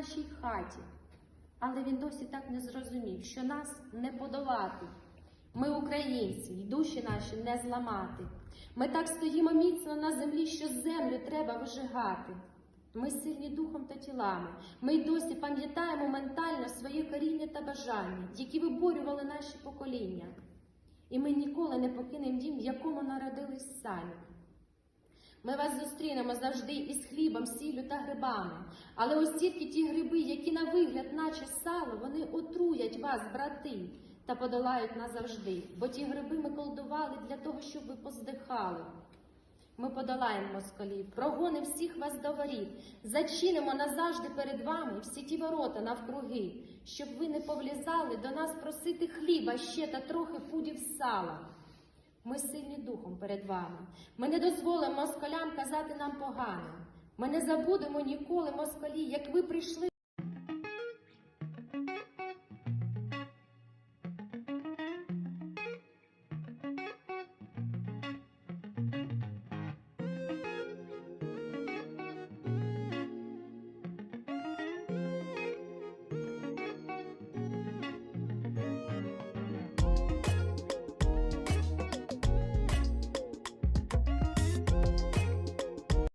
нашій хаті. Але він досі так не зрозумів, що нас не подолати. Ми українці, й душі наші не зламати. Ми так стоїмо міцно на землі, що землю треба вижигати. Ми сильні духом та тілами. Ми й досі пам'ятаємо ментально своє коріння та бажання, які виборювали наші покоління. І ми ніколи не покинемо дім, в якому народились самі. Ми вас зустрінемо завжди із хлібом, сіллю та грибами. Але ось тільки ті гриби, які на вигляд, наче сало, вони отруять вас, брати, та подолають назавжди. Бо ті гриби ми колдували для того, щоб ви поздихали. Ми подолаємо москалів, прогонимо всіх вас до воріт, зачинимо назавжди перед вами всі ті ворота навкруги, щоб ви не повлізали до нас просити хліба ще та трохи пудів сала. Ми сильні духом перед вами. Ми не дозволимо москалям казати нам погано. Ми не забудемо ніколи москалі, як ви прийшли